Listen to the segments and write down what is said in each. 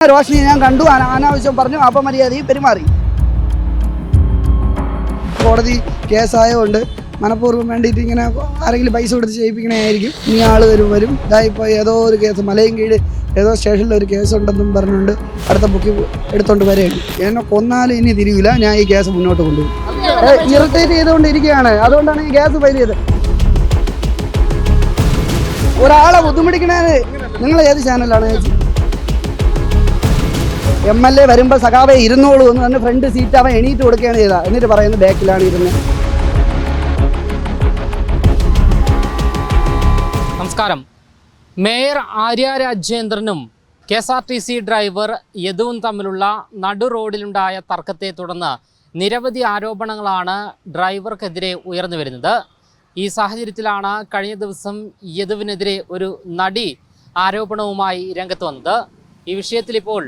റോഷിനി ഞാൻ കണ്ടു. അന- അനാവശ്യം പറഞ്ഞു. അപമര്യാദയും പെരുമാറി. കോടതി കേസായതുകൊണ്ട് മനഃപൂർവം വേണ്ടിയിട്ട് ഇങ്ങനെ ആരെങ്കിലും പൈസ കൊടുത്ത് ചെയ്യിപ്പിക്കണമായിരിക്കും ഇനി ആൾ വരും വരും. ഇതായിപ്പോൾ ഏതോ ഒരു കേസ്. മലയും കീഴ് ഏതോ സ്റ്റേഷനിൽ ഒരു കേസ് ഉണ്ടെന്നും പറഞ്ഞുകൊണ്ട് അടുത്ത ബുക്ക് എടുത്തോണ്ട് വരെയാണ് എന്നെ കൊന്നാലും ഇനി തിരിവില്ല ഞാൻ ഈ കേസ് മുന്നോട്ട് കൊണ്ടുപോകും. ഇറിറ്റേറ്റ് ചെയ്തുകൊണ്ടിരിക്കുകയാണ്. അതുകൊണ്ടാണ് ഈ കേസ് ഫയൽ ചെയ്തത്. ഒരാളെ ബുദ്ധിമുട്ടിക്കണേ നിങ്ങൾ ഏത് ചാനലാണ് ചേച്ചി? എം എൽ എ വരുമ്പോൾ സഖാവെ ഇരുന്നോളൂ എന്ന് പറഞ്ഞ് ഫ്രണ്ട് സീറ്റ് അവൻ എണീറ്റ് കൊടുക്കുകയാണ് ചെയ്തത്. എന്നിട്ട് പറയുന്നത് ബാക്കിലാണ് ഇരുന്ന്. നമസ്കാരം. Mayor Arya രാജേന്ദ്രനും K S R T C driver യദുവും തമ്മിലുള്ള നടു റോഡിലുണ്ടായ തർക്കത്തെ തുടർന്ന് നിരവധി ആരോപണങ്ങളാണ് ഡ്രൈവർക്കെതിരെ ഉയർന്നു വരുന്നത്. ഈ സാഹചര്യത്തിലാണ് കഴിഞ്ഞ ദിവസം യദുവിനെതിരെ ഒരു നടി ആരോപണവുമായി രംഗത്ത് വന്നത്. ഈ വിഷയത്തിൽ ഇപ്പോൾ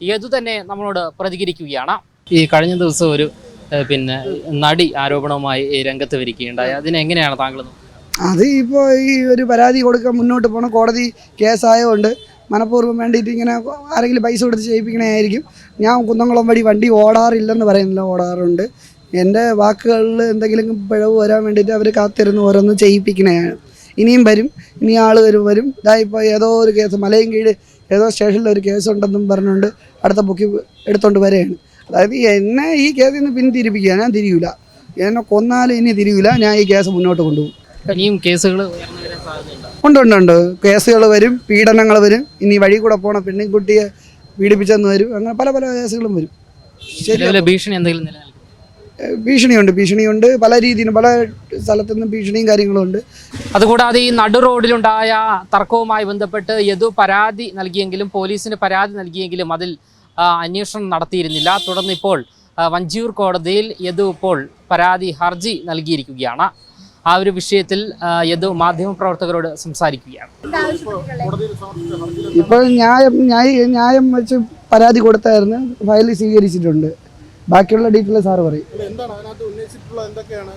യദു തന്നെ നമ്മളോട് പ്രതികരിക്കുകയാണ്. ഈ കഴിഞ്ഞ ദിവസം ഒരു പിന്നെ നടി ആരോപണവുമായി രംഗത്ത് വരികയുണ്ടായി. അതിനെങ്ങനെയാണ് താങ്കൾ? അത് ഇപ്പോൾ ഈ ഒരു പരാതി കൊടുക്കാൻ മുന്നോട്ട് പോകണം കോടതി കേസായതുകൊണ്ട് മനഃപൂർവം വേണ്ടിയിട്ട് ഇങ്ങനെ ആരെങ്കിലും പൈസ കൊടുത്ത് ചെയ്യിപ്പിക്കണമായിരിക്കും ഞാൻ കുന്നംകുളം വഴി വണ്ടി ഓടാറില്ലെന്ന് പറയുന്നില്ല ഓടാറുണ്ട്. എന്റെ വാക്കുകളിൽ എന്തെങ്കിലും പിഴവ് വരാൻ വേണ്ടിയിട്ട് അവർ കാത്തിരുന്ന് ഓരോന്ന് ചെയ്യിപ്പിക്കണേ ഇനിയും വരും ഇനി ആൾ വരും വരും. ഇതായിപ്പോൾ ഏതോ ഒരു കേസ് മലയും കീഴ് ഏതോ സ്റ്റേഷനിൽ ഒരു കേസ് ഉണ്ടെന്നും പറഞ്ഞുകൊണ്ട് അടുത്ത ബുക്ക് എടുത്തോണ്ട് വരികയാണ് അതായത് എന്നെ ഈ കേസിൽ നിന്ന് പിന്തിരിപ്പിക്കുക ഞാൻ തിരിയൂല. എന്നെ കൊന്നാലും ഇനി തിരിയൂല ഞാൻ ഈ കേസ് മുന്നോട്ട് കൊണ്ടുപോകും. ഇനിയും കേസുകൾ ഉണ്ട് ഉണ്ട് ഉണ്ട്. കേസുകൾ വരും പീഡനങ്ങൾ വരും. ഇനി വഴി കൂടെ പോണ പെണ്ണിൻകുട്ടിയെ പീഡിപ്പിച്ചെന്ന് വരും. അങ്ങനെ പല പല കേസുകളും വരും. ശരി ഭീഷണി എന്തെങ്കിലും ഭീഷണിയുണ്ട്. ഭീഷണിയുണ്ട്. പല രീതിയിലും പല സ്ഥലത്തു നിന്നും ഭീഷണിയും കാര്യങ്ങളും ഉണ്ട് അതുകൂടാതെ ഈ നടു റോഡിലുണ്ടായ തർക്കവുമായി ബന്ധപ്പെട്ട് യദു പരാതി നൽകിയെങ്കിലും പോലീസിന് പരാതി നൽകിയെങ്കിലും അതിൽ അന്വേഷണം നടത്തിയിരുന്നില്ല. തുടർന്ന് ഇപ്പോൾ വഞ്ചിയൂർ കോടതിയിൽ യദു ഇപ്പോൾ പരാതി ഹർജി നൽകിയിരിക്കുകയാണ്. ആ ഒരു വിഷയത്തിൽ യദു മാധ്യമപ്രവർത്തകരോട് സംസാരിക്കുകയാണ്. ഇപ്പോൾ ന്യായ ന്യായം വെച്ച് പരാതി കൊടുത്തായിരുന്നു. ഫയൽ സ്വീകരിച്ചിട്ടുണ്ട്. ബാക്കിയുള്ള ഡീറ്റെയിൽ സാറ് പറയും. എന്താണ് അതിനകത്ത് ഉന്നയിച്ചിട്ടുള്ള എന്തൊക്കെയാണ്?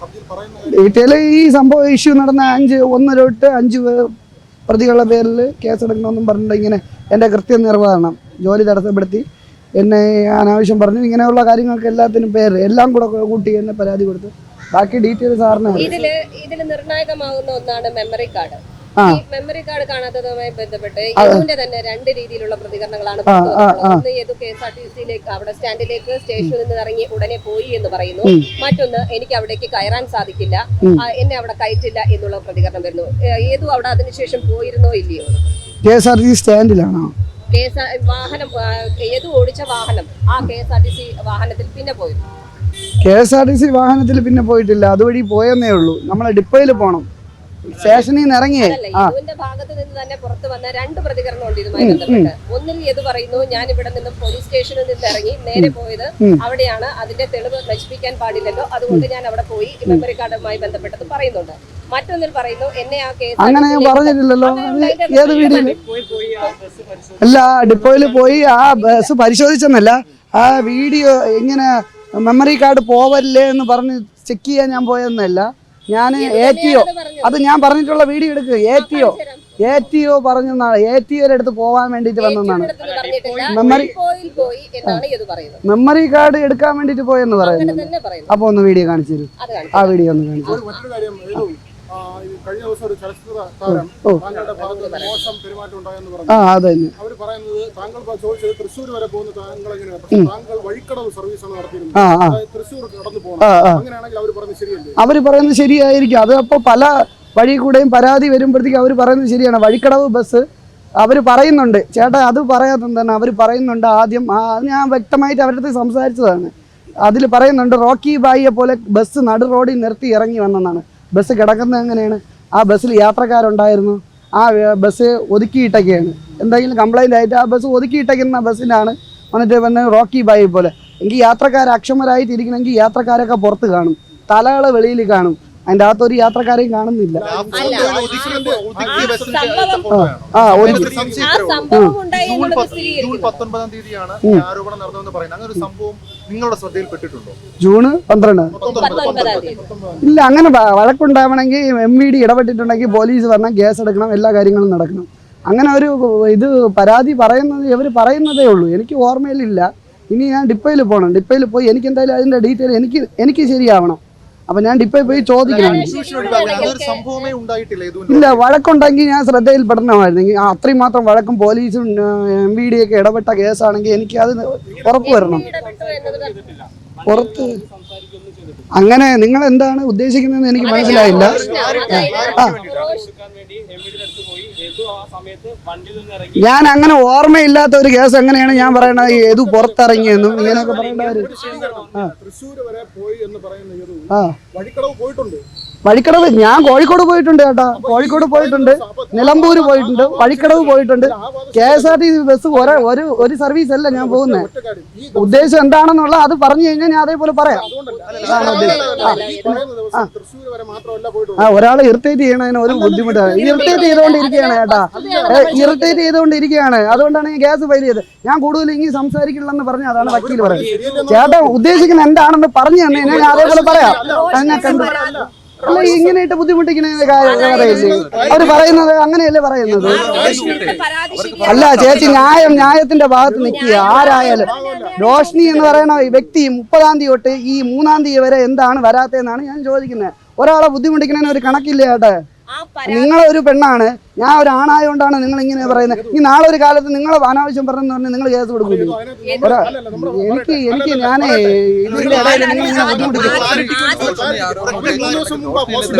ഹർജിയിൽ പറയുന്നത് ഡീറ്റെയിൽ ഈ സംഭവം ഇഷ്യൂ നടന്ന അഞ്ച് ഒന്ന് തൊട്ട് അഞ്ച് പ്രതികളുടെ പേരിൽ കേസെടുക്കണമെന്നും പറഞ്ഞിട്ട് ഇങ്ങനെ എന്റെ കൃത്യനിർവഹണം ജോലി തടസ്സപ്പെടുത്തി എന്നെ അനാവശ്യം പറഞ്ഞു. ഇങ്ങനെയുള്ള കാര്യങ്ങൾക്ക് എല്ലാത്തിനും പേര് എല്ലാം കൂടെ കൂട്ടി എന്നെ പരാതി കൊടുത്തു. ബാക്കി ഡീറ്റെയിൽ സാറിന് ഇതിൽ ഇതിൽ ഇതിൽ നിർണായകമാകുന്ന ഒന്നാണ് മെമ്മറി കാർഡ് മെമ്മറി കാർഡ് കാണാത്തതുമായി ബന്ധപ്പെട്ട് യദുവിന്റെ തന്നെ രണ്ട് രീതിയിലുള്ള പ്രതികരണങ്ങളാണ്. ഒന്ന് Yadu K S R T സിയിലേക്ക് അവിടെ സ്റ്റാൻഡിലേക്ക് സ്റ്റേഷനിൽ നിന്ന് ഇറങ്ങി ഉടനെ പോയി എന്ന് പറയുന്നു. മറ്റൊന്ന് എനിക്ക് അവിടേക്ക് കയറാൻ സാധിക്കില്ല. എന്നെ അവിടെ കയറ്റില്ല എന്നുള്ള പ്രതികരണം വരുന്നു. ഏ, അവിടെ അതിനുശേഷം പോയിരുന്നോ ഇല്ലയോ? K S R T C സ്റ്റാൻഡിലാണോ? വാഹനം ആ, ഓടിച്ച വാഹനം ആ K S R T C വാഹനത്തിൽ പിന്നെ പോയിരുന്നു K S R T C വാഹനത്തിൽ പിന്നെ പോയിട്ടില്ല. അതുവഴി പോയെന്നേ ഉള്ളൂ. നമ്മളെ ഡിപ്പോയിൽ പോകണം സ്റ്റേഷനിൽ നിന്ന് ഇറങ്ങിയേ. ആ. യദുവിന്റെ ഭാഗത്ത് നിന്ന് തന്നെ പുറത്തു വന്ന രണ്ട് പ്രതികരണമുണ്ട് ഇതുമായി ബന്ധപ്പെട്ട്. ഒന്നിൽ യദു പറയുന്നു ഞാൻ ഇവിടെ നിന്ന് പോലീസ് സ്റ്റേഷനിൽ നിന്ന് ഇറങ്ങി നേരെ പോയത് അവിടെയാണ്. അതിന്റെ തെളിവ് നശിപ്പിക്കാൻ പാടില്ലല്ലോ. അതുകൊണ്ട് ഞാൻ അവിടെ പോയി മെമ്മറി കാർഡുമായി ബന്ധപ്പെട്ടത് പറയുന്നുണ്ട്. മറ്റൊന്നിൽ പറയുന്നു എന്നെ ആ കേസ് അങ്ങനെ ഞാൻ പറഞ്ഞിട്ടില്ലല്ലോ. ഏത് വീഡിയോയിൽ അല്ല ഡിപ്പോയിൽ പോയി ആ ബസ് പരിശോധിച്ചെന്നല്ല. ആ വീഡിയോ ഇങ്ങനെ മെമ്മറി കാർഡ് പോവല്ലേ എന്ന് പറഞ്ഞ് ചെക്ക് ചെയ്യാൻ ഞാൻ പോയെന്നല്ല. ഞാൻ എ ടി ഒ അത് ഞാൻ പറഞ്ഞിട്ടുള്ള വീഡിയോ എടുക്കുക A T O A T O പറഞ്ഞെന്നാണ് A T ഒയുടെ അടുത്ത് പോകാൻ വേണ്ടിയിട്ട് വന്നെന്നാണ്. മെമ്മറി പോയി പോയി എന്നാണ് യദു പറയുന്നത്. മെമ്മറി കാർഡ് എടുക്കാൻ വേണ്ടിയിട്ട് പോയെന്ന് പറയുന്നത് പറയുന്നു. അപ്പോൾ ഒന്ന് വീഡിയോ കാണിച്ചു തരൂ. ആ വീഡിയോ ഒന്ന് കാണിച്ചു ഒരു കഴിഞ്ഞ ദിവസം ചലച്ചിത്ര താരം മോശം പെരുമാറ്റം ഉണ്ടായെന്ന് പറഞ്ഞു. ആ തന്നെ. അവർ പറയുന്നത് താങ്കൾ ചോദിച്ചത് തൃശ്ശൂർ വരെ പോകുന്ന താങ്കൾ എങ്ങനെയാണ്? പക്ഷേ താങ്കൾ വഴിക്കടവ് സർവീസാണ് നടത്തിയിരുന്നത്. തൃശ്ശൂർ കടന്നു പോകണം. അങ്ങനെയാണെങ്കിൽ അവർ പറയുന്നത് ശരിയല്ലേ? അവർ പറയുന്നത് ശരിയായിരിക്കും. അത് അപ്പോൾ പല വഴി കൂടെയും പരാതി വരുമ്പോഴത്തേക്ക് അവർ പറയുന്നത് ശരിയാണ്. വഴിക്കടവ് ബസ് അവർ പറയുന്നുണ്ട്. ചേട്ടാ അത് പറയാത്തത് തന്നെ അവർ പറയുന്നുണ്ട് ആദ്യം. ഞാൻ വ്യക്തമായിട്ട് അവരുടെ അടുത്ത് സംസാരിച്ചതാണ്. അതിൽ പറയുന്നുണ്ട് റോക്കി ബായിയെ പോലെ ബസ് നടു റോഡിൽ നിർത്തി ഇറങ്ങി വന്നെന്നാണ്. ബസ് കിടക്കുന്നത് എങ്ങനെയാണ്? ആ ബസ്സിൽ യാത്രക്കാരുണ്ടായിരുന്നു. ആ ബസ് ഒതുക്കിയിട്ടൊക്കെയാണ്. എന്തെങ്കിലും കംപ്ലൈന്റ് ആയിട്ട് ആ ബസ് ഒതുക്കിയിട്ടേക്കുന്ന ബസ്സിലാണ് വന്നിട്ട് പിന്നെ റോക്കി ബായി പോലെ. എങ്കിൽ യാത്രക്കാർ അക്ഷമരായിട്ടിരിക്കണമെങ്കിൽ യാത്രക്കാരൊക്കെ പുറത്ത് കാണും. തലകൾ വെളിയിൽ കാണും. അതിന്റെ ഒരു യാത്രക്കാരെയും കാണുന്നില്ല. ആ ഒരു നിങ്ങളുടെ ശ്രദ്ധയിൽപ്പെട്ടിട്ടുണ്ടോ? ജൂണ് പന്ത്രണ്ട്. ഇല്ല അങ്ങനെ വഴക്കുണ്ടാവണമെങ്കിൽ എം വി ഡി ഇടപെട്ടിട്ടുണ്ടെങ്കിൽ പോലീസ് വരണം കേസ് എടുക്കണം എല്ലാ കാര്യങ്ങളും നടക്കണം. അങ്ങനെ ഒരു ഇത് പരാതി പറയുന്നത് ഇവർ പറയുന്നതേ ഉള്ളൂ. എനിക്ക് ഓർമ്മയിലില്ല. ഇനി ഞാൻ ഡിപ്പോയിൽ പോകണം ഡിപ്പോയിൽ പോയി എനിക്ക് എന്തായാലും അതിന്റെ ഡീറ്റെയിൽ എനിക്ക് എനിക്ക് ശരിയാവണം. അപ്പം ഞാൻ ഡിപ്പോയിൽ പോയി ചോദിക്കണം. അതൊരു സംഭവമേ ഉണ്ടായിട്ടില്ല ഇല്ല വഴക്കുണ്ടെങ്കിൽ ഞാൻ ശ്രദ്ധയിൽപ്പെടണമായിരുന്നു. ആ, അത്രയും മാത്രം വഴക്കും പോലീസും എം വി ഡി ഒക്കെ ഇടപെട്ട കേസാണെങ്കിൽ എനിക്ക് അത് ഉറപ്പ് വരണം. പുറത്ത് അങ്ങനെ നിങ്ങൾ എന്താണ് ഉദ്ദേശിക്കുന്നതെന്ന് എനിക്ക് മനസ്സിലായില്ല. ആ. ഞാൻ അങ്ങനെ ഓർമ്മയില്ലാത്ത ഒരു കേസ് എങ്ങനെയാണ് ഞാൻ പറയണത്? ഏതു പുറത്തിറങ്ങിയെന്നും ഇങ്ങനെയൊക്കെ പറയേണ്ട കാര്യം ആ. തൃശ്ശൂർ വരെ പോയി എന്ന് പറയുന്ന യദു ആ വഴിക്കടവ് പോയിട്ടുണ്ട്. വഴിക്കടവ് ഞാൻ കോഴിക്കോട് പോയിട്ടുണ്ട് ചേട്ടാ കോഴിക്കോട് പോയിട്ടുണ്ട് നിലമ്പൂര് പോയിട്ടുണ്ട് വഴിക്കടവ് പോയിട്ടുണ്ട്. K S R T C bus ഒരേ ഒരു ഒരു സർവീസ് അല്ല ഞാൻ പോകുന്നത് ഉദ്ദേശം എന്താണെന്നുള്ള അത് പറഞ്ഞു കഴിഞ്ഞാൽ ഞാൻ അതേപോലെ പറയാം. ആ, ഒരാളെ ഇറിറ്റേറ്റ് ചെയ്യണതിന് ഒരു ബുദ്ധിമുട്ടാണ് ഇറിറ്റേറ്റ് ചെയ്തുകൊണ്ടിരിക്കുകയാണ് ചേട്ടാ ഇറിറ്റേറ്റ് ചെയ്തുകൊണ്ടിരിക്കുകയാണ്. അതുകൊണ്ടാണ് ഞാൻ ഗ്യാസ് ഫയൽ ചെയ്തത്. ഞാൻ കൂടുതൽ ഇനി സംസാരിക്കില്ലെന്ന് പറഞ്ഞ അതാണ് വക്കീൽ പറയുന്നത്. ചേട്ടാ ഉദ്ദേശിക്കുന്ന എന്താണെന്ന് പറഞ്ഞു തന്നെ ഞാൻ അതേപോലെ പറയാം. എന്നെ കണ്ടു. അല്ല ഇങ്ങനെയിട്ട് ബുദ്ധിമുട്ടിക്കണേ പറയില്ലേ? അവർ പറയുന്നത് അങ്ങനെയല്ലേ പറയുന്നത്? അല്ല ചേച്ചി ന്യായം ന്യായത്തിന്റെ ഭാഗത്ത് നിൽക്കുക. ആരായാലും. റോഷ്നി എന്ന് പറയുന്ന ഈ വ്യക്തി മുപ്പതാം തീയതി തൊട്ട് ഈ മൂന്നാം തീയതി വരെ എന്താണ് വരാത്തതെന്നാണ് ഞാൻ ചോദിക്കുന്നത്. ഒരാളെ ബുദ്ധിമുട്ടിക്കുന്നതിന് ഒരു കണക്കില്ല ചേട്ടാ. നിങ്ങളൊരു നിങ്ങൾ ഒരു പെണ്ണാണ്. ഞാൻ ഒരു ആണായോണ്ടാണ് നിങ്ങൾ ഇങ്ങനെ പറയുന്നത് ഈ നാളെ ഒരു കാലത്ത് നിങ്ങൾ അനാവശ്യം പറഞ്ഞെന്ന് പറഞ്ഞ് നിങ്ങൾ കേസ് കൊടുക്കൂ എനിക്ക് എനിക്ക് ഞാൻ ഇതിന്റെ ഇടയിൽ നിങ്ങൾ ഇങ്ങനെ ബുദ്ധിമുട്ടിക്കും മൂന്ന് ദിവസം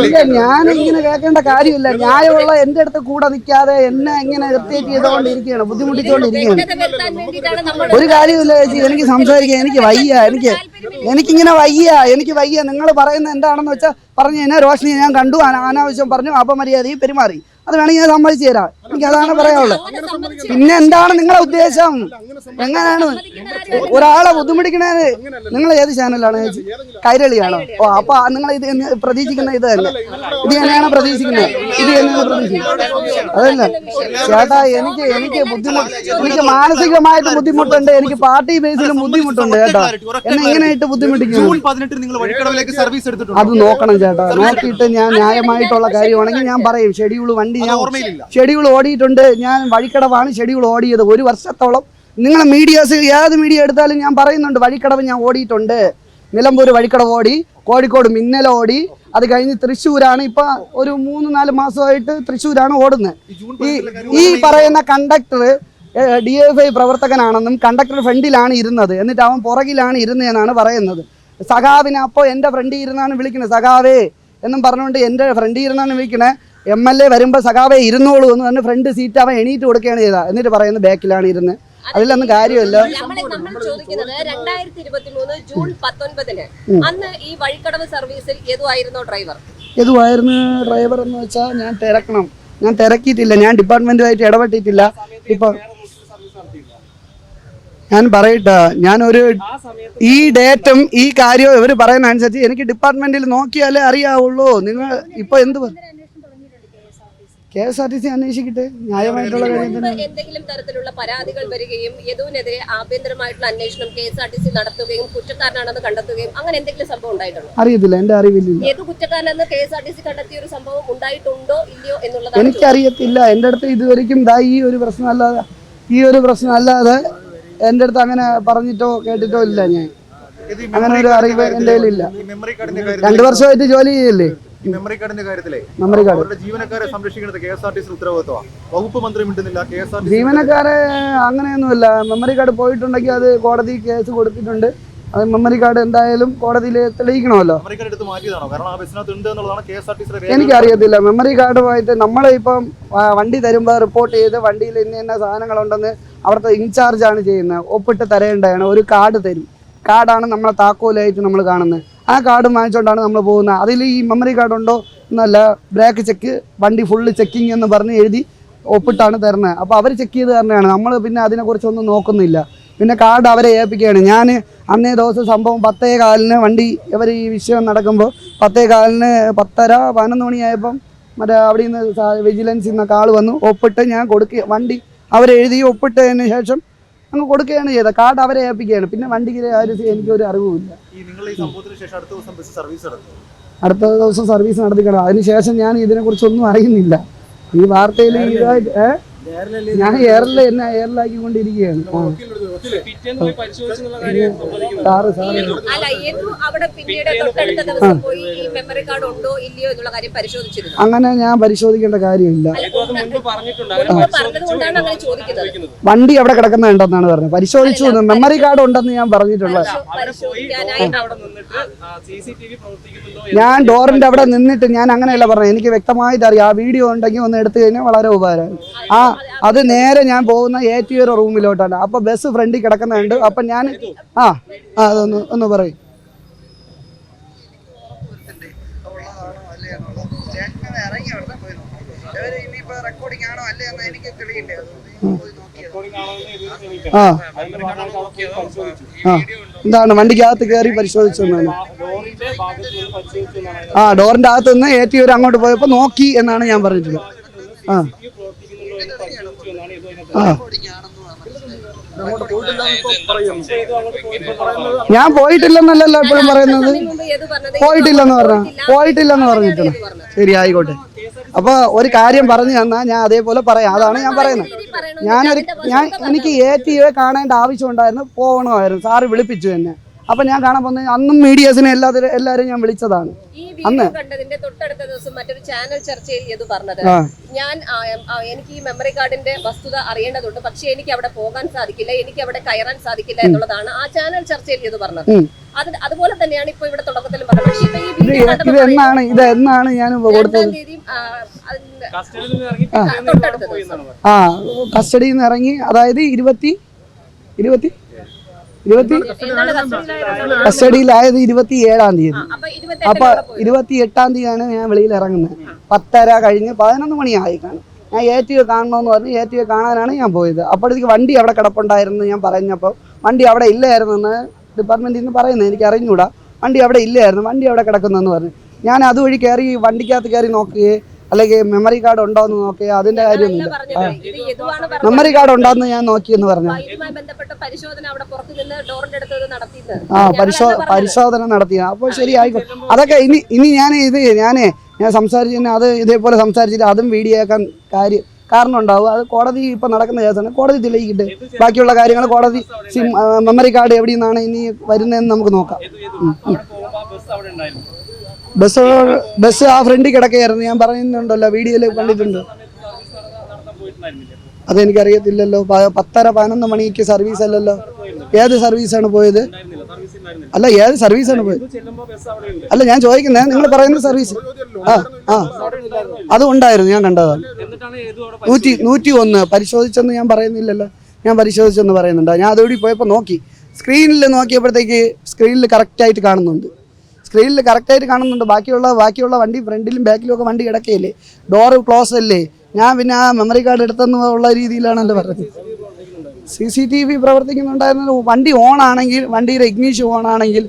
ഇല്ല ഞാൻ ഇങ്ങനെ കേൾക്കേണ്ട കാര്യമില്ല ന്യായമുള്ള എന്റെ അടുത്ത് കൂടെ നിൽക്കാതെ എന്നെ ഇങ്ങനെ ഇറിറ്റേറ്റ് ചെയ്തുകൊണ്ടിരിക്കുകയാണ് ബുദ്ധിമുട്ടിച്ചുകൊണ്ടിരിക്കുകയാണ് ഒരു കാര്യമില്ല ചേച്ചി എനിക്ക് സംസാരിക്കാൻ എനിക്ക് വയ്യ എനിക്ക് എനിക്കിങ്ങനെ വയ്യ എനിക്ക് വയ്യ നിങ്ങൾ പറയുന്നത് എന്താണെന്ന് വെച്ചാൽ പറഞ്ഞു കഴിഞ്ഞാൽ റോഷനി ഞാൻ കണ്ടു അന- അനാവശ്യം പറഞ്ഞു അപമര്യാദയും പെരുമാറി അത് വേണമെങ്കിൽ ഞാൻ സമ്മതിച്ചു തരാം എനിക്ക് അതാണ് പറയാനുള്ളത്. പിന്നെ എന്താണ് നിങ്ങളെ ഉദ്ദേശം? എങ്ങനെയാണ്? ഒരാളെ ബുദ്ധിമുട്ടിക്കണത് നിങ്ങൾ ഏത് ചാനലാണ് കൈരളിയാണോ? ഓ അപ്പൊ നിങ്ങൾ ഇത് പ്രതീക്ഷിക്കുന്ന ഇത് തന്നെ. ഇത് തന്നെയാണ് പ്രതീക്ഷിക്കുന്നത്? ഇത് തന്നെയാണ് പ്രതീക്ഷിക്കുന്നത്? അതല്ല? ചേട്ടാ എനിക്ക് എനിക്ക് ബുദ്ധിമുട്ട് എനിക്ക് മാനസികമായിട്ട് ബുദ്ധിമുട്ടുണ്ട്. എനിക്ക് പാർട്ടി ബേസിലും ബുദ്ധിമുട്ടുണ്ട് ചേട്ടാ. എന്നെ ഇങ്ങനെയായിട്ട് ബുദ്ധിമുട്ടിക്കുന്നു. അത് നോക്കണം ചേട്ടാ. നോക്കിയിട്ട് ഞാൻ ന്യായമായിട്ടുള്ള കാര്യമാണെങ്കിൽ ഞാൻ പറയും. ഷെഡ്യൂൾ വണ്ടി ഞാൻ ഷെഡ്യൂൾ ഓടിയിട്ടുണ്ട്. ഞാൻ വഴിക്കടവാണ് ഷെഡ്യൂൾ ഓടിയത്. ഒരു വർഷത്തോളം നിങ്ങൾ മീഡിയാസ് ഏത് മീഡിയ എടുത്താലും ഞാൻ പറയുന്നുണ്ട് വഴിക്കടവ് ഞാൻ ഓടിയിട്ടുണ്ട്. നിലമ്പൂർ വഴിക്കടവ് ഓടി കോഴിക്കോട് മിന്നൽ ഓടി. അത് കഴിഞ്ഞ് തൃശ്ശൂരാണ് ഇപ്പൊ ഒരു മൂന്ന് നാല് മാസമായിട്ട് തൃശ്ശൂരാണ് ഓടുന്നത്. ഈ ഈ പറയുന്ന കണ്ടക്ടർ ഡി എഫ് ഐ പ്രവർത്തകനാണെന്നും കണ്ടക്ടർ ഫ്രണ്ടിലാണ് ഇരുന്നത്. എന്നിട്ട് അവൻ പുറകിലാണ് ഇരുന്നതെന്നാണ് പറയുന്നത്. സഖാവിനെ അപ്പോൾ എന്റെ ഫ്രണ്ടിൽ ഇരുന്നാണ് വിളിക്കുന്നത്. സഖാവേ എന്നും പറഞ്ഞുകൊണ്ട് എന്റെ ഫ്രണ്ടിൽ ഇരുന്നാണ് വിളിക്കണേ എം എൽ എ വരുമ്പോൾ സഖാവെ ഇരുന്നോളൂ എന്ന് പറഞ്ഞ് ഫ്രണ്ട് സീറ്റ് അവൻ എണീറ്റ് കൊടുക്കുകയാണ് ചെയ്തത്. എന്നിട്ട് പറയുന്നത് ബാക്കിലാണ് ഇരുന്ന്. അതിലൊന്നും കാര്യമില്ല. ഏതുമായിരുന്നു ഡ്രൈവർ? എന്ന് വെച്ചാൽ ഞാൻ തിരക്കണം. ഞാൻ തിരക്കിയിട്ടില്ല. ഞാൻ ഡിപ്പാർട്ട്മെന്റുമായിട്ട് ഇടപെട്ടിട്ടില്ല. ഇപ്പൊ ഞാൻ പറയട്ടെ ഞാനൊരു ഈ ഡേറ്റും ഈ കാര്യവും ഇവർ പറയുന്ന അനുസരിച്ച് എനിക്ക് ഡിപ്പാർട്ട്മെന്റിൽ നോക്കിയാലേ അറിയാവുള്ളൂ. നിങ്ങൾ ഇപ്പൊ എന്ത് K S R T C അന്വേഷിക്കട്ടെ? ന്യായമായിട്ടുള്ള കാര്യം തന്നെ. എന്തെങ്കിലും തരത്തിലുള്ള പരാതികൾ വരികയും യദുവിനെതിരെ ആഭ്യന്തരമായിട്ടുള്ള അന്വേഷണം K S R T C നടത്തുകയും കുറ്റക്കാരനാണെന്ന് കണ്ടെത്തുകയും അങ്ങനെ എന്തെങ്കിലും സംഭവം ഉണ്ടായിട്ടുണ്ടോ? അറിയത്തില്ല എന്റെ അറിവില്ല കുറ്റക്കാരനെന്ന് K S R T C കണ്ടെത്തിയ ഒരു സംഭവം ഉണ്ടായിട്ടുണ്ടോ ഇല്ലയോ എന്നുള്ളതാണ് ചോദ്യം. എനിക്കറിയത്തില്ല. എന്റെ അടുത്ത് ഇതുവരെയും ദാ ഈ ഒരു പ്രശ്നം അല്ലാതെ ഈ ഒരു പ്രശ്നം അല്ലാതെ എന്റെ അടുത്ത് അങ്ങനെ പറഞ്ഞിട്ടോ കേട്ടിട്ടോ ഇല്ല ഞാൻ. അങ്ങനെ ഒരു അറിവ് എന്റെ കയ്യിലില്ല. ഈ മെമ്മറി കാർഡിന്റെ രണ്ടു വർഷമായിട്ട് ജോലി ചെയ്യല്ലേ? മെമ്മറി കാർഡിന്റെ കാര്യത്തിലെ മെമ്മറി കാർഡ് അവരുടെ ജീവനക്കാരെ സംരക്ഷിക്കുന്നത് K S R T C ഉത്തരവാദിത്വമാണ്. വകുപ്പ് മന്ത്രി മിണ്ടുന്നില്ല കെ എസ് ആർ ടി ജീവനക്കാരെ അങ്ങനെയൊന്നുമില്ല. മെമ്മറി കാർഡ് പോയിട്ടുണ്ടെങ്കിൽ അത് കോടതി കേസ് കൊടുത്തിട്ടുണ്ട്. അത് മെമ്മറി കാർഡ് എന്തായാലും കോടതിയിൽ തെളിയിക്കണമല്ലോ. എനിക്കറിയത്തില്ല. മെമ്മറി കാർഡുമായിട്ട് നമ്മളിപ്പം വണ്ടി തരുമ്പോൾ റിപ്പോർട്ട് ചെയ്ത് വണ്ടിയിൽ ഇന്ന ഇന്ന സാധനങ്ങളുണ്ടെന്ന് അവിടുത്തെ ഇൻചാർജ് ആണ് ചെയ്യുന്നത്. ഒപ്പിട്ട് തരേണ്ടതാണ്. ഒരു കാർഡ് തരും. കാർഡാണ് നമ്മളെ താക്കോലായിട്ട് നമ്മൾ കാണുന്നത്. ആ കാർഡ് വാങ്ങിച്ചുകൊണ്ടാണ് നമ്മൾ പോകുന്നത്. അതിൽ ഈ മെമ്മറി കാർഡ് ഉണ്ടോ എന്നല്ല ബ്രേക്ക് ചെക്ക് വണ്ടി ഫുള്ള് ചെക്കിങ് എന്ന് പറഞ്ഞ് എഴുതി ഒപ്പിട്ടാണ് തരുന്നത്. അപ്പോൾ അവർ ചെക്ക് ചെയ്ത് തന്നെയാണ് നമ്മൾ പിന്നെ അതിനെക്കുറിച്ചൊന്നും നോക്കുന്നില്ല. പിന്നെ കാർഡ് അവരെ ഏൽപ്പിക്കുകയാണ്. ഞാൻ അന്നേ ദിവസം സംഭവം പത്തേ കാലിന് വണ്ടി ഇവർ ഈ വിഷയം നടക്കുമ്പോൾ പത്തേ കാലിന് പത്തര പതിനൊന്ന് മണിയായപ്പം മറ്റേ അവിടെ നിന്ന് വിജിലൻസിൽ നിന്ന് കാൾ വന്നു. ഒപ്പിട്ട് ഞാൻ കൊടുക്കുക വണ്ടി അവരെഴുതി ഒപ്പിട്ടതിന് ശേഷം അങ്ങ് കൊടുക്കുകയാണ് ചെയ്തത്. കാർഡ് അവരെ ഏൽപ്പിക്കുകയാണ്. പിന്നെ വണ്ടിക്ക് ആരും എനിക്കൊരു അറിവുമില്ല. അടുത്ത ദിവസം സർവീസ് നടത്തിക്കണം? അതിനുശേഷം ഞാൻ ഇതിനെക്കുറിച്ചൊന്നും അറിയുന്നില്ല. ഈ വാർത്തയിൽ ഇതായിട്ട് ഏ? ഞാൻ എയറിൽ എന്നെ എയറിലാക്കിക്കൊണ്ടിരിക്കുകയാണ്. Sir sir. അല്ല യദു അവിടെ പിന്നീട് തൊട്ടടുത്ത ദിവസം പോയി ഈ മെമ്മറി കാർഡ് ഉണ്ടോ ഇല്ലയോ എന്നുള്ള കാര്യം പരിശോധിച്ചിരുന്നു. അങ്ങനെ ഞാൻ പരിശോധിക്കേണ്ട കാര്യമില്ല. മുമ്പ് പറഞ്ഞതുകൊണ്ടാണ് അങ്ങനെ ചോദിക്കുന്നത്. വണ്ടി അവിടെ കിടക്കുന്നുണ്ടെന്നാണ് പറഞ്ഞത്. പരിശോധിച്ചു. മെമ്മറി കാർഡ് ഉണ്ടെന്ന് ഞാൻ പറഞ്ഞിട്ടുള്ളത് പരിശോധിക്കാനായി ഞാൻ ഡോറിന്റെ അവിടെ നിന്നിട്ട് ഞാൻ അങ്ങനെയല്ല പറഞ്ഞത്. എനിക്ക് വ്യക്തമായിട്ട് അറിയാം ആ വീഡിയോ ഉണ്ടെങ്കിൽ ഒന്ന് എടുത്തു കഴിഞ്ഞാൽ വളരെ ഉപകാരമാണ്. ആ അത് നേരെ ഞാൻ പോകുന്ന എ ടി ഒരു റൂമിലോട്ടാണ് അപ്പൊ ബസ് ഫ്രണ്ടിൽ കിടക്കുന്നുണ്ട്. അപ്പൊ ഞാൻ ആ അതൊന്ന് ഒന്ന് പറയും. ആ എന്താണ് വണ്ടിക്കകത്ത് കയറി പരിശോധിച്ചു ആ ഡോറിന്റെ അകത്ത് നിന്ന് ഏറ്റവും അങ്ങോട്ട് പോയപ്പോ നോക്കി എന്നാണ് ഞാൻ പറഞ്ഞിട്ടുള്ളത്. ആ ആ അങ്ങോട്ട് പോയിട്ടില്ല ഇപ്പൊ പറയുന്നു ഇപ്പൊ പറയുന്നത് ഞാൻ പോയിട്ടില്ലെന്നല്ലല്ലോ എപ്പോഴും പറയുന്നത്. പോയിട്ടില്ലെന്ന് പറഞ്ഞ പോയിട്ടില്ല. പോയിട്ടില്ലെന്ന് പറഞ്ഞിട്ടുണ്ട്. ശരി ആയിക്കോട്ടെ. അപ്പൊ ഒരു കാര്യം പറഞ്ഞു തന്നാൽ ഞാൻ അതേപോലെ പറയാം. അതാണ് ഞാൻ പറയുന്നത്. ഞാനൊരു ഞാൻ എനിക്ക് എ ടി ആവശ്യം കാണേണ്ട ആവശ്യമുണ്ടായിരുന്നു പോകണമായിരുന്നു. സാറ് വിളിപ്പിച്ചു എന്നെ. അപ്പൊ ഞാൻ കാണാൻ പോകുന്നത് അന്നും മീഡിയസിനെ എല്ലാവരും എല്ലാവരും ഞാൻ വിളിച്ചതാണ്. അന്ന് കണ്ടതിന്റെ തൊട്ടടുത്ത ദിവസം മറ്റൊരു ചാനൽ ചർച്ചയിൽ ഇത് പറഞ്ഞത്. ഞാൻ എനിക്ക് ഈ മെമ്മറി കാർഡിന്റെ വസ്തുത അറിയേണ്ടതുണ്ട്. പക്ഷേ എനിക്ക് അവിടെ പോകാൻ സാധിക്കില്ല എനിക്ക് അവിടെ കയറാൻ സാധിക്കില്ല എന്നുള്ളതാണ് ആ ചാനൽ ചർച്ചയിൽ ഇത് പറഞ്ഞത്. അത് അതുപോലെ തന്നെയാണ് ഇപ്പൊ ഇവിടെ തുടക്കത്തിൽ പറഞ്ഞത്. ഈ വീഡിയോ കണ്ടപ്പോൾ എന്നാണ് ഇത് എന്നാണ് ഞാൻ കൊടുത്തത് ആ കസ്റ്റഡിയിൽ നിന്ന് ഇറങ്ങി അതായത് ഇരുപത്തി ഇരുപത്തി ഇരുപത്തി കസ്റ്റഡിയിലായത് ഇരുപത്തി ഏഴാം തീയതി അപ്പൊ ഇരുപത്തി എട്ടാം തീയതിയാണ് ഞാൻ വെളിയിൽ ഇറങ്ങുന്നത്. പത്തര കഴിഞ്ഞ് പതിനൊന്ന് മണിയായി കാണും. ഞാൻ എ ടി ഒ കാണണമെന്ന് പറഞ്ഞ് എ ടി ഒ കാണാനാണ് ഞാൻ പോയത്. അപ്പോഴത്തേക്ക് വണ്ടി അവിടെ കിടപ്പുണ്ടായിരുന്നു ഞാൻ പറഞ്ഞപ്പോൾ വണ്ടി അവിടെ ഇല്ലായിരുന്നെന്ന് ഡിപ്പാർട്ട്മെന്റിൽ നിന്ന് പറയുന്നത്. എനിക്ക് അറിഞ്ഞൂടാ. വണ്ടി അവിടെ ഇല്ലായിരുന്നു. വണ്ടി അവിടെ കിടക്കുന്നെന്ന് പറഞ്ഞു. ഞാൻ അതുവഴി കയറി വണ്ടിക്കകത്ത് കയറി നോക്കുകയെ. അല്ലെങ്കിൽ മെമ്മറി കാർഡ് ഉണ്ടോ എന്ന് നോക്കി അതിന്റെ കാര്യമൊന്നുമില്ല. മെമ്മറി കാർഡ് ഉണ്ടോന്ന് ഞാൻ നോക്കി എന്ന് പറഞ്ഞു. ആ ബന്ധപ്പെട്ട പരിശോധന അവിടെ പുറത്തു നിന്ന് ഡോറിന്റെ അടുത്ത് നടത്തിയത്. ആ പരിശോ പരിശോധന നടത്തി അപ്പോൾ ശരി ആയിക്കോ. അതൊക്കെ ഇനി ഇനി ഞാൻ ഇത് ഞാനേ ഞാൻ സംസാരിച്ചു അത് ഇതേപോലെ സംസാരിച്ചിട്ട് അതും വീഡിയോ ആക്കാൻ കാര്യം കാരണം ഉണ്ടാവും. അത് കോടതി ഇപ്പൊ നടക്കുന്ന കേസാണ്. കോടതി തെളിയിക്കട്ടെ. ബാക്കിയുള്ള കാര്യങ്ങൾ കോടതി സിം മെമ്മറി കാർഡ് എവിടെ നിന്നാണ് ഇനി വരുന്നതെന്ന് നമുക്ക് നോക്കാം. ബസ് ബസ് ആ ഫ്രണ്ടിൽ കിടക്കുകയായിരുന്നു. ഞാൻ പറയുന്നുണ്ടല്ലോ വീഡിയോയിൽ കണ്ടിട്ടുണ്ട്. അതെനിക്കറിയത്തില്ലല്ലോ. പത്തര പതിനൊന്ന് മണിക്ക് സർവീസ് അല്ലല്ലോ. ഏത് സർവീസാണ് പോയത്? അല്ല ഏത് സർവീസാണ് പോയത്? അല്ല ഞാൻ ചോദിക്കുന്നത് നിങ്ങൾ പറയുന്ന സർവീസ് ആ ആ. അത് ഉണ്ടായിരുന്നു ഞാൻ കണ്ടതാണ് നൂറ്റി നൂറ്റി ഒന്ന്. പരിശോധിച്ചെന്ന് ഞാൻ പറയുന്നില്ലല്ലോ. ഞാൻ പരിശോധിച്ചെന്ന് പറയുന്നുണ്ട്. ഞാൻ അതുകൂടി പോയപ്പോൾ നോക്കി. സ്ക്രീനിൽ നോക്കിയപ്പോഴത്തേക്ക് സ്ക്രീനിൽ കറക്റ്റായിട്ട് കാണുന്നുണ്ട്. സ്ക്രീനിൽ കറക്റ്റായിട്ട് കാണുന്നുണ്ട്. ബാക്കിയുള്ള ബാക്കിയുള്ള വണ്ടി ഫ്രണ്ടിലും ബാക്കിലും ഒക്കെ വണ്ടി കിടക്കയില്ലേ? ഡോറ് ക്ലോസ് അല്ലേ? ഞാൻ പിന്നെ ആ മെമ്മറി കാർഡ് എടുത്തെന്ന് ഉള്ള രീതിയിലാണല്ലോ പറഞ്ഞത്. സി സി ടി വി പ്രവർത്തിക്കുന്നുണ്ടായിരുന്നു വണ്ടി ഓൺ ആണെങ്കിൽ വണ്ടിയുടെ ഇഗ്നീഷ് ഓൺ ആണെങ്കിൽ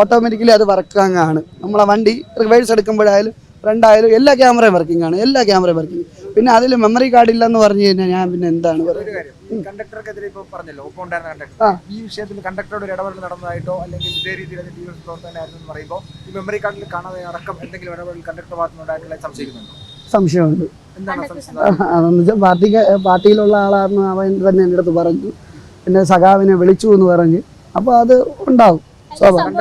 ഓട്ടോമാറ്റിക്കലി അത് വർക്കാങ്ങാണ് നമ്മളെ വണ്ടി റിവേഴ്സ് എടുക്കുമ്പോഴായാലും ഫ്രണ്ട് ആയാലും എല്ലാ ക്യാമറയും വർക്കിംഗ് ആണ് എല്ലാ ക്യാമറയും വർക്കിംഗ് പിന്നെ അതിൽ മെമ്മറി കാർഡ് ഇല്ലെന്ന് പറഞ്ഞു കഴിഞ്ഞാൽ ഞാൻ പിന്നെ എന്താണ് പറയുക? കണ്ടക്ടർക്കെതിരെ ഇപ്പൊ പറഞ്ഞല്ലോ ഒപ്പം ഉണ്ടായിരുന്ന ആ. കണ്ടക്ടർ ഈ വിഷയത്തിൽ കണ്ടക്ടറോട് ഒരു ഇടപെടൽ നടന്നതായിട്ടോ അല്ലെങ്കിൽ ഇതേ രീതിയിൽ ഡി എസ് പ്രവർത്തനമായിരുന്നു എന്ന് പറയുമ്പോൾ ഈ മെമ്മറി കാർഡിൽ കാണാതെ അടക്കം എന്തെങ്കിലും ഇടപെടൽ കണ്ടക്ടർ ഭാഗത്തുനിന്നുണ്ടായിട്ടുള്ള സംശയിക്കുന്നുണ്ടോ? സംശയമുണ്ട്. പാർട്ടിക്ക് പാർട്ടിയിലുള്ള ആളാണെന്ന് അവൻ തന്നെ എന്റെ അടുത്ത് പറഞ്ഞു. പിന്നെ സഖാവിനെ വിളിച്ചു എന്ന് പറഞ്ഞ്. അപ്പോൾ അത് ഉണ്ടാവും സ്വാഭാവികം.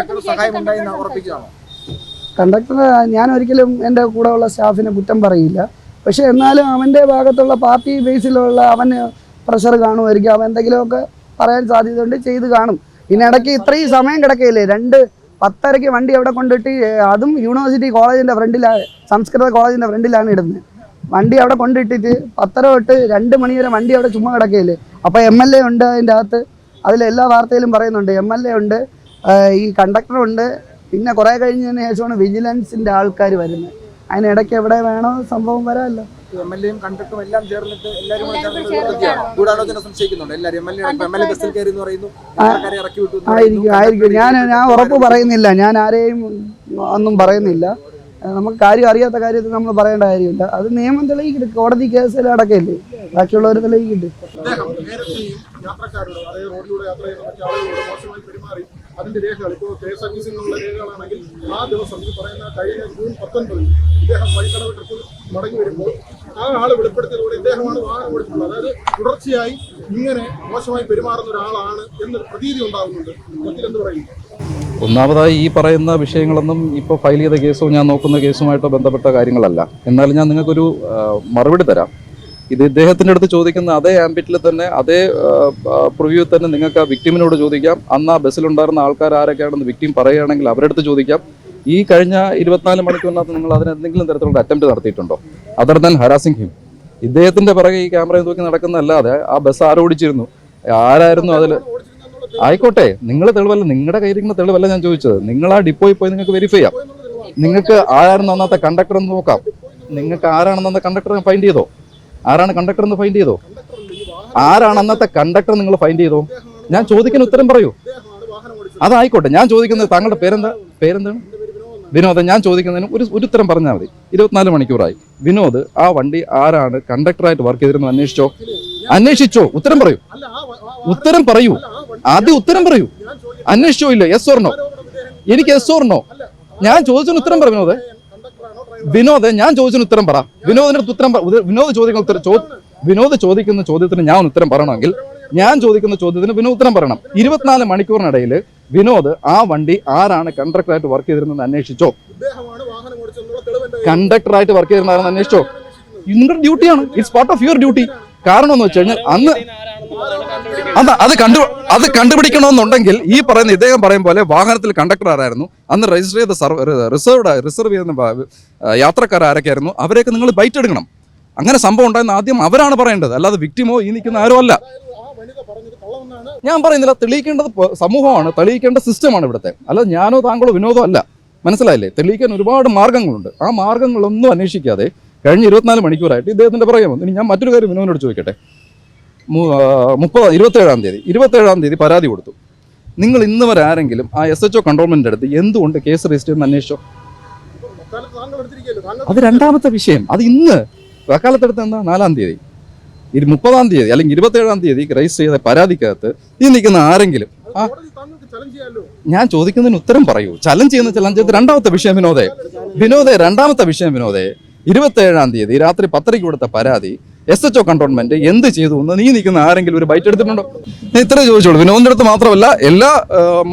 കണ്ടക്ടർ ഞാൻ ഒരിക്കലും എന്റെ കൂടെയുള്ള സ്റ്റാഫിനെ കുറ്റം പറയില്ല. പക്ഷേ എന്നാലും അവന്റെ ഭാഗത്തുള്ള പാർട്ടി ബേസിലുള്ള അവന് പ്രഷർ കാണുമായിരിക്കും. അവൻ എന്തെങ്കിലുമൊക്കെ പറയാൻ സാധ്യതയുണ്ട് ചെയ്ത് കാണും. പിന്നെ ഇടയ്ക്ക് ഇത്രയും സമയം കിടക്കയില്ലേ? രണ്ട് പത്തരയ്ക്ക് വണ്ടി അവിടെ കൊണ്ടിട്ട് അതും യൂണിവേഴ്സിറ്റി കോളേജിന്റെ ഫ്രണ്ടിലാണ് സംസ്കൃത കോളേജിന്റെ ഫ്രണ്ടിലാണ് ഇടുന്നത്. വണ്ടി അവിടെ കൊണ്ടിട്ടിട്ട് പത്തര തൊട്ട് രണ്ട് മണി വരെ വണ്ടി അവിടെ ചുമ്മാ കിടക്കയില്ലേ? അപ്പോൾ എം എൽ എ ഉണ്ട് അതിന്റെ അകത്ത്. അതിലെല്ലാ വാർത്തയിലും പറയുന്നുണ്ട് എം എൽ എ ഉണ്ട് ഈ കണ്ടക്ടറുണ്ട് പിന്നെ കുറേ കഴിഞ്ഞതിന് ശേഷമാണ് വിജിലൻസിന്റെ ആൾക്കാർ വരുന്നത്. അതിനിടയ്ക്ക് എവിടെ വേണോ സംഭവം വരാമല്ലോ. എം എൽ എയും കണ്ടക്ടറും എല്ലാം ചേർന്നിട്ട് എല്ലാവരും കൂടെ ചേർന്നിട്ട് ഒരു ഗൂഢാലോചന സംശയിക്കുന്നുണ്ട്. എല്ലാവരും M L A M L A ബസ്സിൽ കയറി എന്ന് പറയുന്നു. യാത്രക്കാരെ ഇറക്കി വിട്ടു ആയിരിക്കും ആയിരിക്കും. ഞാൻ ഞാൻ ഉറപ്പ് പറയുന്നില്ല. ഞാൻ ആരെയും ഒന്നും പറയുന്നില്ല. നമുക്ക് കാര്യം അറിയാത്ത കാര്യത്തിൽ നമ്മൾ പറയേണ്ട കാര്യമില്ല. അത് നിയമം തെളിയിക്കിട്ട്. കോടതി കേസിൽ അടക്കല്ലേ? ബാക്കിയുള്ളവർ തെളിയിക്കിട്ട്. യാത്രക്കാരോട് റോഡിലൂടെ യാത്ര ചെയ്യുന്ന മറ്റു ആളുകളോട് മോശമായി പെരുമാറി. അതിന്റെ രേഖകൾ. ഇപ്പോൾ K S R T C എന്നുള്ള രേഖകളാണെങ്കിൽ ആ ദിവസം ഈ പറയുന്ന കഴിഞ്ഞ ജൂൺ പത്തൊൻപതിൽ ഇദ്ദേഹം വഴിക്കടവ് ട്രിപ്പിൽ മടങ്ങി വരുമ്പോൾ ആ ആൾ വെളിപ്പെടുത്തിയതോടെ ഇദ്ദേഹമാണ് വാഹനം ഓടിച്ചിട്ടുള്ളത്. അതായത് തുടർച്ചയായി ഇങ്ങനെ മോശമായി പെരുമാറുന്ന ഒരാളാണ് എന്നൊരു പ്രതീതി ഉണ്ടാകുന്നുണ്ട് വക്കീൽ എന്ത് പറയും? ഒന്നാമതായി ഈ പറയുന്ന വിഷയങ്ങളൊന്നും ഇപ്പോൾ ഫയൽ ചെയ്ത കേസോ ഞാൻ നോക്കുന്ന കേസുമായിട്ടോ ബന്ധപ്പെട്ട കാര്യങ്ങളല്ല. എന്നാലും ഞാൻ നിങ്ങൾക്കൊരു മറുപടി തരാം. ഇത് ഇദ്ദേഹത്തിന്റെ അടുത്ത് ചോദിക്കുന്ന അതേ ആംബിറ്റിൽ തന്നെ അതേ പ്രിവ്യൂ തന്നെ നിങ്ങൾക്ക് ആ വിക്ടിമിനോട് ചോദിക്കാം. അന്ന് ആ ബസ്സിലുണ്ടായിരുന്ന ആൾക്കാർ ആരൊക്കെയാണെന്ന് വിക്ടിം പറയുകയാണെങ്കിൽ അവരുടെ അടുത്ത് ചോദിക്കാം. ഈ കഴിഞ്ഞ ഇരുപത്തിനാല് മണിക്കൂറിനകത്ത് നിങ്ങൾ അതിന് എന്തെങ്കിലും തരത്തിലുള്ള അറ്റംപ്റ്റ് നടത്തിയിട്ടുണ്ടോ? അതർ ദാൻ ഹരാസിംഗ് ഹിം ഇദ്ദേഹത്തിന്റെ പിറകെ ഈ ക്യാമറയിൽ നോക്കി നടക്കുന്നതല്ലാതെ ആ ബസ് ആരോടിച്ചിരുന്നു ആരായിരുന്നു അതിൽ ആയിക്കോട്ടെ നിങ്ങൾ തെളിവല്ല നിങ്ങളുടെ കയ്യിരിക്കുന്ന തെളിവല്ല ഞാൻ ചോദിച്ചത്. നിങ്ങൾ ആ ഡിപ്പോയിൽ പോയി നിങ്ങൾക്ക് വെരിഫൈ ചെയ്യാം. നിങ്ങൾക്ക് ആരായിരുന്നു അന്നത്തെ കണ്ടക്ടർ എന്ന് നോക്കാം. നിങ്ങൾക്ക് ആരാണെന്ന് കണ്ടക്ടർ ഫൈൻഡ് ചെയ്തോ? ആരാണ് കണ്ടക്ടർ എന്ന് ഫൈൻഡ് ചെയ്തോ? ആരാണ് അന്നത്തെ കണ്ടക്ടർ നിങ്ങൾ ഫൈൻഡ് ചെയ്തോ? ഞാൻ ചോദിക്കുന്ന ഉത്തരം പറയൂ. അതായിക്കോട്ടെ ഞാൻ ചോദിക്കുന്നത് താങ്കളുടെ പേരെന്താ? പേരെന്താണ്? വിനോദ്. ഞാൻ ചോദിക്കുന്നതിന് ഒരു ഒരു ഉത്തരം പറഞ്ഞാൽ മതി. ഇരുപത്തിനാല് മണിക്കൂറായി. വിനോദ് ആ വണ്ടി ആരാണ് കണ്ടക്ടറായിട്ട് വർക്ക് ചെയ്തിരുന്നത് അന്വേഷിച്ചോ? അന്വേഷിച്ചോ ഉത്തരം പറയൂ. ഉത്തരം പറയൂ. ആദ്യം ഉത്തരം പറയൂ. അന്വേഷിച്ചോ ഇല്ല? എസ് ഓർണോ എനിക്ക് എസ് ഓർണോ ഞാൻ ചോദിച്ചതിന് ഉത്തരം പറ വിനോദ് ഞാൻ ചോദിച്ചതിന് ഉത്തരം പറ. വിനോദിന്റെ ഉത്തരം വിനോദ് ചോദിക്കുന്ന വിനോദ് ചോദിക്കുന്ന ചോദ്യത്തിന് ഞാൻ ഉത്തരം പറയണമെങ്കിൽ ഞാൻ ചോദിക്കുന്ന ചോദ്യത്തിന് വിനോദ് ഉത്തരം പറയണം. ഇരുപത്തിനാല് മണിക്കൂറിനിടയിൽ വിനോദ് ആ വണ്ടി ആരാണ് കണ്ടക്ടറായിട്ട് വർക്ക് ചെയ്തിരുന്നത് അന്വേഷിച്ചോ? കണ്ടക്ടറായിട്ട് വർക്ക് ചെയ്തിരുന്നതാണെന്ന് അന്വേഷിച്ചോ? നിങ്ങളുടെ ഡ്യൂട്ടിയാണ് it's part of your duty കാരണം എന്ന് വെച്ച് കഴിഞ്ഞാൽ അന്ന് അന്ന് അത് കണ്ടു അത് കണ്ടുപിടിക്കണമെന്നുണ്ടെങ്കിൽ ഈ പറയുന്ന ഇദ്ദേഹം പറയും പോലെ വാഹനത്തിൽ കണ്ടക്ടർ ആരായിരുന്നു? അന്ന് രജിസ്റ്റർ ചെയ്ത സർവ് റിസർവ്ഡ് റിസർവ് ചെയ്യുന്ന യാത്രക്കാർ ആരൊക്കെയായിരുന്നു? അവരെയൊക്കെ നിങ്ങൾ ബൈറ്റ് എടുക്കണം. അങ്ങനെ സംഭവം ഉണ്ടായെന്ന് ആദ്യം അവരാണ് പറയേണ്ടത്. അല്ലാതെ വിക്ടിമോ ഈ നിൽക്കുന്ന ആരും അല്ല. ഞാൻ പറയുന്നില്ല തെളിയിക്കേണ്ടത് സമൂഹമാണ്. തെളിയിക്കേണ്ട സിസ്റ്റമാണ് ഇവിടുത്തെ. അല്ല ഞാനോ താങ്കളോ വിനോദോ അല്ല. മനസ്സിലായില്ലേ? തെളിയിക്കാൻ ഒരുപാട് മാർഗങ്ങളുണ്ട്. ആ മാർഗങ്ങളൊന്നും അന്വേഷിക്കാതെ കഴിഞ്ഞ ഇരുപത്തിനാല് മണിക്കൂറായിട്ട് ഇദ്ദേഹത്തിന്റെ പറയാൻ വന്നു. ഇനി ഞാൻ മറ്റൊരു കാര്യം വിനോദിനോട് ചോദിക്കട്ടെ? മുപ്പത് ഇരുപത്തേഴാം തീയതി ഇരുപത്തേഴാം തീയതി പരാതി കൊടുത്തു. നിങ്ങൾ ഇന്ന് വരെ ആരെങ്കിലും ആ എസ് എച്ച് ഒ കൺട്രോൾമെന്റ് അടുത്ത് എന്തുകൊണ്ട് കേസ് രജിസ്റ്റർ ചെയ്യുന്ന അന്വേഷിച്ചോ? അത് രണ്ടാമത്തെ വിഷയം. അത് ഇന്ന് വക്കാലത്തെടുത്ത് എന്താ? നാലാം തീയതി. ഇരു മുപ്പതാം തീയതി അല്ലെങ്കിൽ ഇരുപത്തേഴാം തീയതി രജിസ്റ്റർ ചെയ്ത പരാതിക്കകത്ത് ഈ നിൽക്കുന്ന ആരെങ്കിലും ഞാൻ ചോദിക്കുന്നതിന് ഉത്തരം പറയൂ. ചലഞ്ച് ചെയ്യുന്ന ചലഞ്ച് രണ്ടാമത്തെ വിഷയം വിനോദേ. വിനോദേ രണ്ടാമത്തെ വിഷയം വിനോദേ. ഇരുപത്തേഴാം തീയതി രാത്രി പത്തരയ്ക്ക് കൊടുത്ത പരാതി എസ് എച്ച് ഒ കണ്ടോൺമെന്റ് എന്ത് ചെയ്തു എന്ന് നീ നിൽക്കുന്ന ആരെങ്കിലും ഒരു ബൈറ്റ് എടുത്തിട്ടുണ്ടോ? ഞാൻ ഇത്രേ ചോദിച്ചോളൂ. വിനോദിന്റെ അടുത്ത് മാത്രമല്ല എല്ലാ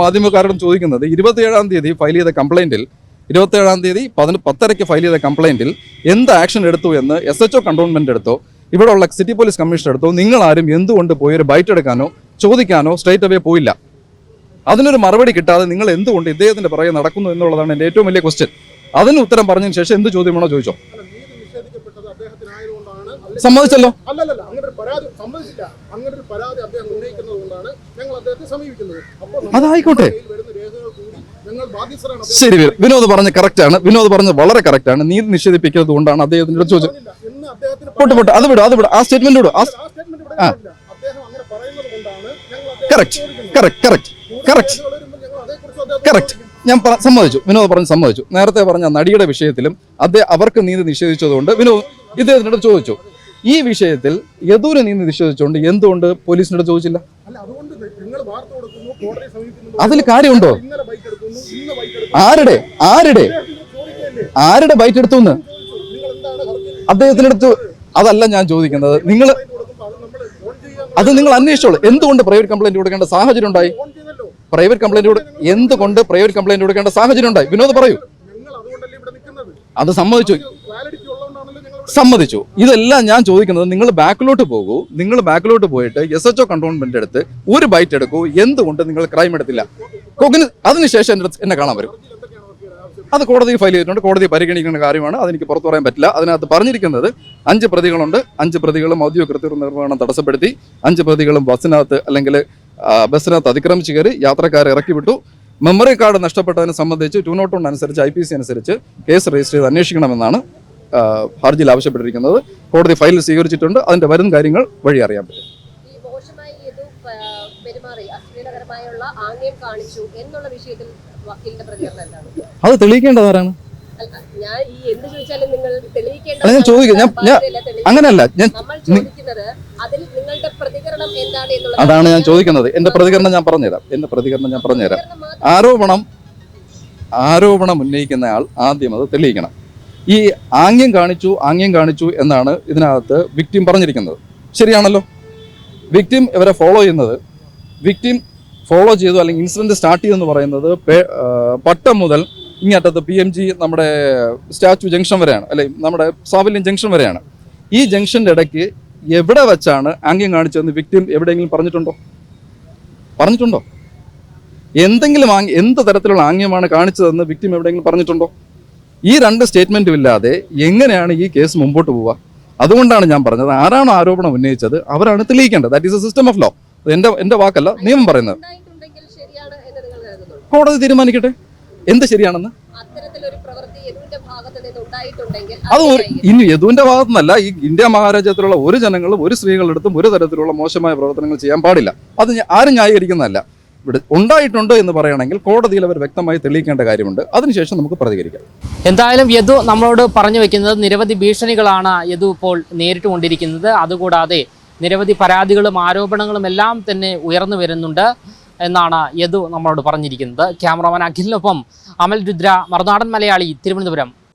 മാധ്യമക്കാരോടും ചോദിക്കുന്നത് ഇരുപത്തിയേഴാം തീയതി ഫയൽ ചെയ്ത കംപ്ലൈന്റിൽ ഇരുപത്തേഴാം തീയതി പതിന് പത്തരയ്ക്ക് ഫയൽ ചെയ്ത കംപ്ലൈന്റിൽ എന്ത് ആക്ഷൻ എടുത്തു എന്ന് എസ് എച്ച് ഒ കണ്ടോൺമെന്റ് എടുത്തോ ഇവിടെ ഉള്ള സിറ്റി പോലീസ് കമ്മീഷണർ എടുത്തോ നിങ്ങൾ ആരും എന്തുകൊണ്ട് പോയി ഒരു ബൈറ്റ് എടുക്കാനോ ചോദിക്കാനോ സ്ട്രേറ്റ് അവേ പോയില്ല? അതിനൊരു മറുപടി കിട്ടാതെ നിങ്ങൾ എന്തുകൊണ്ട് ഇദ്ദേഹത്തിന്റെ പുറകെ നടക്കുന്നു എന്നുള്ളതാണ് എന്റെ ഏറ്റവും വലിയ ക്വസ്റ്റ്യൻ അതിന് ഉത്തരം പറഞ്ഞതിന് ശേഷം എന്ത് ചോദ്യമാണോ ചോദിച്ചോ. സമ്മതിച്ചല്ലോ? അതായിക്കോട്ടെ. ശരി വിനോദ് പറഞ്ഞ കറക്റ്റ് ആണ്. വിനോദ് പറഞ്ഞ വളരെ കറക്റ്റ് ആണ്. നീതി നിഷേധിപ്പിക്കുന്നത് കൊണ്ടാണ് അദ്ദേഹത്തിന്റെ ചോദ്യം ചോദിച്ചത്. പൊട്ട് പോട്ടെ. അത് വിടും അത് വിടും. ആ സ്റ്റേറ്റ്മെന്റ് വിടും ആ correct correct correct correct correct ഞാൻ സമ്മതിച്ചു. വിനോദ് പറഞ്ഞ് സമ്മതിച്ചു. നേരത്തെ പറഞ്ഞ നടിയുടെ വിഷയത്തിലും അദ്ദേഹം അവർക്ക് നീതി നിഷേധിച്ചതുകൊണ്ട് വിനോദ് ഇദ്ദേഹത്തിനോട് ചോദിച്ചു. ഈ വിഷയത്തിൽ യദൂര് നീതി നിഷേധിച്ചുകൊണ്ട് എന്തുകൊണ്ട് പോലീസിനോട് ചോദിച്ചില്ല? അതിൽ കാര്യമുണ്ടോ? ബൈക്ക് ബൈക്ക് ആരുടെ? ആരുടെ? ആരുടെ ബൈറ്റ് എടുത്തു എന്ന് അടുത്ത് അതല്ല ഞാൻ ചോദിക്കുന്നത്. നിങ്ങൾ അത് നിങ്ങൾ അന്വേഷിച്ചോളൂ. എന്തുകൊണ്ട് പ്രൈവറ്റ് കംപ്ലൈന്റ് കൊടുക്കേണ്ട സാഹചര്യം ഉണ്ടായി? പ്രൈവറ്റ് കംപ്ലൈന്റ് എന്തുകൊണ്ട് പ്രൈവറ്റ് കംപ്ലൈന്റ് കൊടുക്കേണ്ട സാഹചര്യം ഉണ്ടായി വിനോദ് പറയൂ. അത് സമ്മതിച്ചു. സമ്മതിച്ചു. ഇതെല്ലാം ഞാൻ ചോദിക്കുന്നത് നിങ്ങൾ ബാക്കിലോട്ട് പോകൂ. നിങ്ങൾ ബാക്കിലോട്ട് പോയിട്ട് എസ് എച്ച് ഒ കണ്ടോൺമെന്റ് എടുത്ത് ഒരു ബൈറ്റ് എടുക്കൂ. എന്തുകൊണ്ട് നിങ്ങൾ ക്രൈം എടുത്തില്ല? അതിനുശേഷം എന്നെ കാണാൻ വരും. അത് കോടതി ഫയൽ ചെയ്തിട്ടുണ്ട്. കോടതി പരിഗണിക്കുന്ന കാര്യമാണ്. അതെനിക്ക് പുറത്തു പറയാൻ പറ്റില്ല. അതിനകത്ത് പറഞ്ഞിരിക്കുന്നത് അഞ്ച് പ്രതികളുണ്ട്. അഞ്ച് പ്രതികളും ഔദ്യോഗിക കൃത്യ നിർവഹണം തടസ്സപ്പെടുത്തി. അഞ്ച് പ്രതികളും ബസ്സിനകത്ത് അല്ലെങ്കിൽ ബസ്സിനകത്ത് അതിക്രമിച്ച് കയറി യാത്രക്കാരെ ഇറക്കി വിട്ടു മെമ്മറി കാർഡ് നഷ്ടപ്പെട്ടതിനെ സംബന്ധിച്ച് ടു നോട്ട് വൺ അനുസരിച്ച് ഐ പി സി അനുസരിച്ച് കേസ് രജിസ്റ്റർ ചെയ്ത് അന്വേഷിക്കണമെന്നാണ് ഹർജിയിൽ ആവശ്യപ്പെട്ടിരിക്കുന്നത്. കോടതി ഫയൽ സ്വീകരിച്ചിട്ടുണ്ട്. അതിന്റെ വരും കാര്യങ്ങൾ വഴി അറിയാൻ പറ്റും. അത് തെളിയിക്കേണ്ടത് ആരാണ്? അല്ല, ഞാൻ ചോദിക്കാം. ഞാൻ- ഞാൻ-. അങ്ങനെയല്ല ഞാൻ അതാണ് ഞാൻ ചോദിക്കുന്നത്. എന്റെ പ്രതികരണം ഞാൻ പറഞ്ഞുതരാം. എന്റെ പ്രതികരണം ഞാൻ പറഞ്ഞുതരാം. ആരോപണം ആരോപണം ഉന്നയിക്കുന്ന ആൾ ആദ്യം അത് തെളിയിക്കണം. ഈ ആംഗ്യം കാണിച്ചു ആംഗ്യം കാണിച്ചു എന്നാണ് ഇതിനകത്ത് വിക്ടിം പറഞ്ഞിരിക്കുന്നത്. ശരിയാണല്ലോ. വിക്ടിം ഇവരെ ഫോളോ ചെയ്യുന്നത്. വിക്ടിം ഫോളോ ചെയ്തു അല്ലെങ്കിൽ ഇൻസിഡന്റ് സ്റ്റാർട്ട് ചെയ്തെന്ന് പറയുന്നത് പട്ടം മുതൽ ഇങ്ങറ്റത്ത് പി എം ജി നമ്മുടെ സ്റ്റാച്യു ജംഗ്ഷൻ വരെയാണ് അല്ലെ നമ്മുടെ സാവല്യം ജംഗ്ഷൻ വരെയാണ്. ഈ ജംഗ്ഷന്റെ ഇടയ്ക്ക് എവിടെ വെച്ചാണ് ആംഗ്യം കാണിച്ചതെന്ന് വിക്ടിം എവിടെയെങ്കിലും പറഞ്ഞിട്ടുണ്ടോ? പറഞ്ഞിട്ടുണ്ടോ? എന്തെങ്കിലും ആംഗ്യ എന്ത് തരത്തിലുള്ള ആംഗ്യമാണ് കാണിച്ചതെന്ന് വിക്ടിം എവിടെയെങ്കിലും പറഞ്ഞിട്ടുണ്ടോ? ഈ രണ്ട് സ്റ്റേറ്റ്മെന്റും ഇല്ലാതെ എങ്ങനെയാണ് ഈ കേസ് മുമ്പോട്ട് പോവുക? അതുകൊണ്ടാണ് ഞാൻ പറഞ്ഞത് ആരാണ് ആരോപണം ഉന്നയിച്ചത് അവരാണ് തെളിയിക്കേണ്ടത്. That is a system of law എന്റെ എന്റെ വാക്കല്ല നിയമം പറയുന്നത്. കോടതി തീരുമാനിക്കട്ടെ. എന്ത് ശരിയാണെന്ന്? അത്. ഇനി യദുവിന്റെ ഭാഗത്തു നിന്നല്ല ഈ ഇന്ത്യ മഹാരാജ്യത്തിലുള്ള ഒരു ജനങ്ങളും ഒരു സ്ത്രീകളെടുത്തും ഒരു തരത്തിലുള്ള മോശമായ പ്രവർത്തനങ്ങൾ ചെയ്യാൻ പാടില്ല. അത് ആരും ന്യായീകരിക്കുന്നതല്ല. ഇവിടെ ഉണ്ടായിട്ടുണ്ട് എന്ന് പറയുകയാണെങ്കിൽ കോടതിയിൽ അവർ വ്യക്തമായി തെളിയിക്കേണ്ട കാര്യമുണ്ട്. അതിനുശേഷം നമുക്ക് പ്രതികരിക്കാം. എന്തായാലും യദു നമ്മളോട് പറഞ്ഞു വെക്കുന്നത് നിരവധി ഭീഷണികളാണ് യദു ഇപ്പോൾ നേരിട്ടുകൊണ്ടിരിക്കുന്നത് അതുകൂടാതെ നിരവധി പരാതികളും ആരോപണങ്ങളും എല്ലാം തന്നെ ഉയർന്നു വരുന്നുണ്ട്. എന്നാണ് യദു നമ്മളോട് പറഞ്ഞിരിക്കുന്നത്. ക്യാമറമാൻ അഖിലിനൊപ്പം അമൽ രുദ്ര മറുനാടൻ മലയാളി തിരുവനന്തപുരം.